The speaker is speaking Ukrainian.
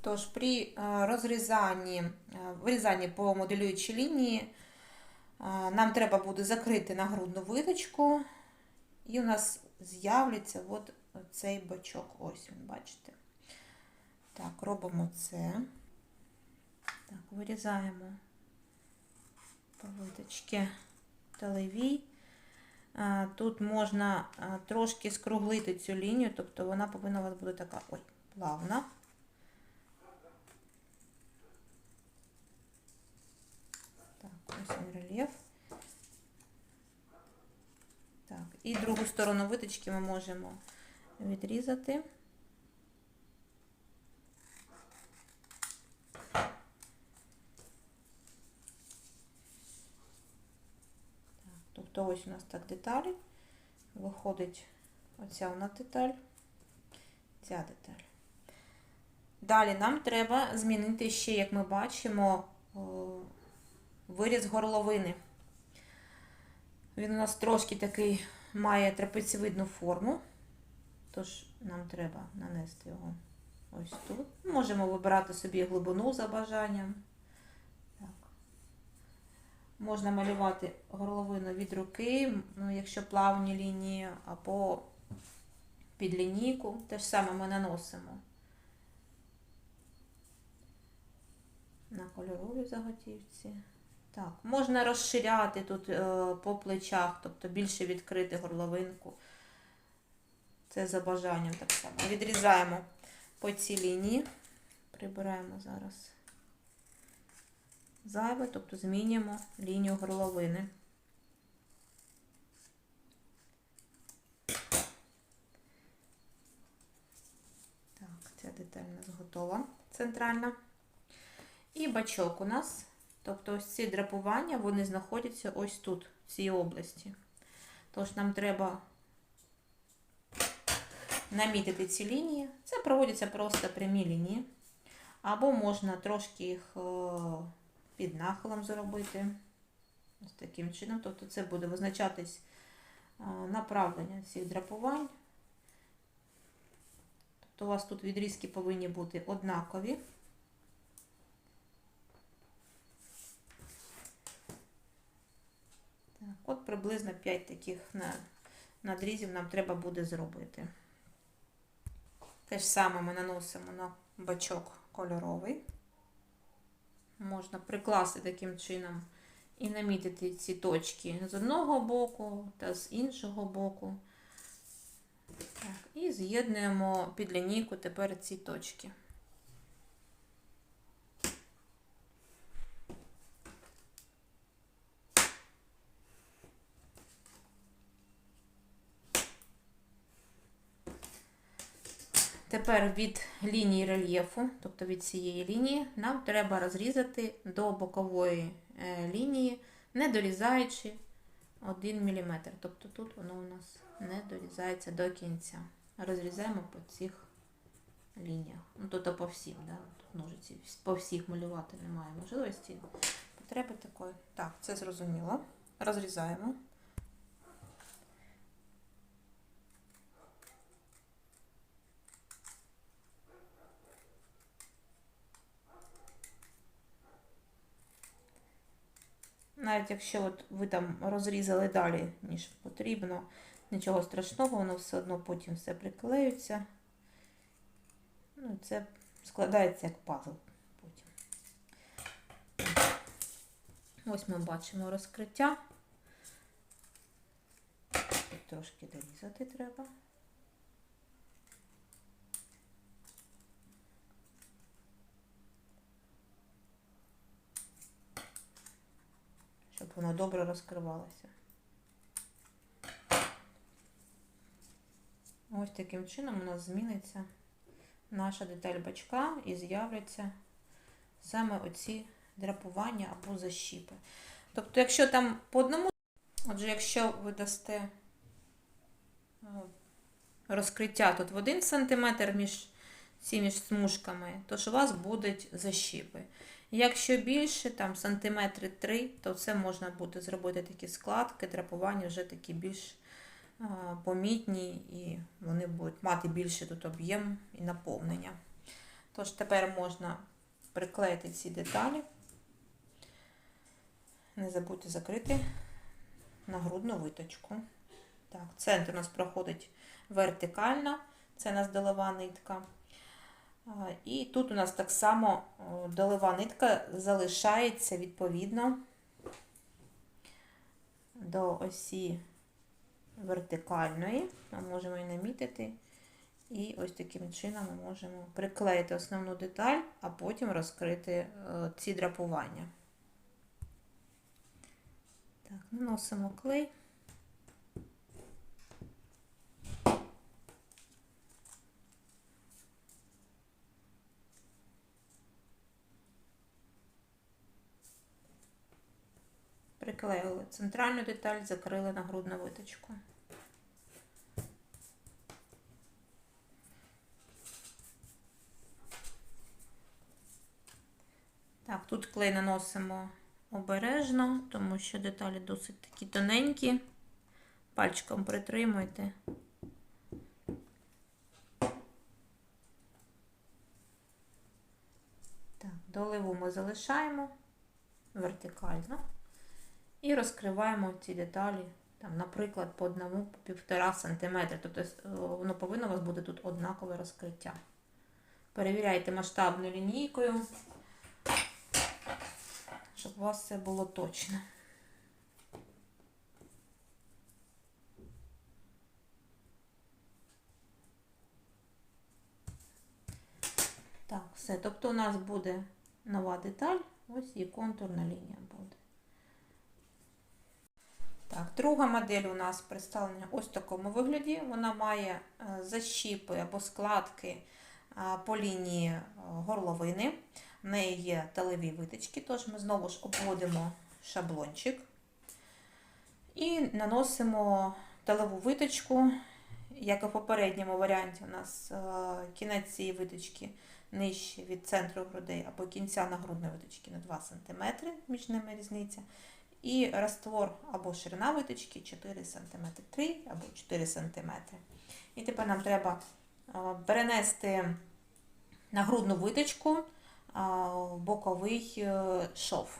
Тож при е, розрізанні, е, вирізанні по моделюючій лінії е, нам треба буде закрити нагрудну виточку, і у нас з'являться от цей бачок. Ось він, бачите. Так, робимо це. Так, вирізаємо по виточці талевій. А, Тут можна трошки скруглити цю лінію, тобто вона повинна у вас бути така ой, плавна. Так, ось він рельєф. Так, і другу сторону виточки ми можемо відрізати. Тобто ось у нас так деталі. Виходить оця нас деталь, ця деталь. Далі нам треба змінити ще, як ми бачимо, о, виріз горловини. Він у нас трошки такий має трапеціевидну форму, тож нам треба нанести його ось тут. Можемо вибирати собі глибину за бажанням. Так. Можна малювати горловину від руки, ну, якщо плавні лінії, або під лінійку. Те ж саме ми наносимо на кольоровій заготівці. Так, можна розширяти тут е, по плечах, тобто більше відкрити горловинку. Це за бажанням так само. Відрізаємо по цій лінії, прибираємо зараз зайве, тобто змінюємо лінію горловини. Так, ця деталь у нас готова, центральна. І бачок у нас, тобто ось ці драпування, вони знаходяться ось тут, в цій області. Тож нам треба намітити ці лінії. Це проводяться просто прямі лінії. Або можна трошки їх е, під нахилом зробити. Ось таким чином. Тобто це буде визначатись е, направлення цих драпувань. Тобто у вас тут відрізки повинні бути однакові. Так, от приблизно 5 таких на- надрізів нам треба буде зробити. Те ж саме ми наносимо на бачок кольоровий. Можна прикласти таким чином і намітити ці точки з одного боку та з іншого боку. Так, і з'єднуємо під лінійку тепер ці точки. Тепер від лінії рельєфу, тобто від цієї лінії, нам треба розрізати до бокової е, лінії, не дорізаючи 1 мм. Тобто тут воно у нас не дорізається до кінця. Розрізаємо по цих лініях. Ну, тобто по всім, да? тут ножиці по всіх малювати немає можливості. Потреби такої. Так, це зрозуміло. Розрізаємо. Навіть якщо от ви там розрізали далі, ніж потрібно, нічого страшного, воно все одно потім все приклеюється. Ну, це складається як пазл потім. Ось ми бачимо розкриття. Трошки дорізати треба. Воно добре розкривалося. Ось таким чином у нас зміниться наша деталь бачка і з'являться саме оці драпування або защіпи. Тобто, якщо там по одному, отже, якщо ви дасте ну, розкриття тут в 1 см між між смужками, то ж у вас будуть защіпи. Якщо більше, там сантиметри 3, то це можна буде зробити такі складки, драпування вже такі більш помітні, і вони будуть мати більше тут об'єм і наповнення. Тож тепер можна приклеїти ці деталі. Не забудьте закрити нагрудну виточку. Так, центр у нас проходить вертикально, це у нас долова нитка. І тут у нас так само о, долова нитка залишається відповідно до осі вертикальної. Ми можемо її намітити. І ось таким чином ми можемо приклеїти основну деталь, а потім розкрити е, ці драпування. Так, наносимо клей. Приклеїли центральну деталь, закрили нагрудну виточку. Так, тут клей наносимо обережно, тому що деталі досить такі тоненькі. Пальчиком притримуйте. Так, доливу ми залишаємо вертикально і розкриваємо ці деталі, там, наприклад, по одному, по півтора сантиметра. Тобто е, воно повинно у вас бути тут однакове розкриття. Перевіряйте масштабною лінійкою щоб у вас все було точно. Так, все. Тобто у нас буде нова деталь, ось і контурна лінія буде. Так, друга модель у нас представлена ось в такому вигляді. Вона має е, защіпи або складки е, по лінії е, горловини. В неї є талеві витички, тож ми знову ж обводимо шаблончик і наносимо талеву виточку. Як і в попередньому варіанті, у нас кінець цієї виточки нижче від центру грудей або кінця нагрудної виточки на 2 см, між ними різниця. І раствор або ширина виточки 4 см, 3 або 4 см. І тепер нам треба перенести на грудну виточку боковий е, шов.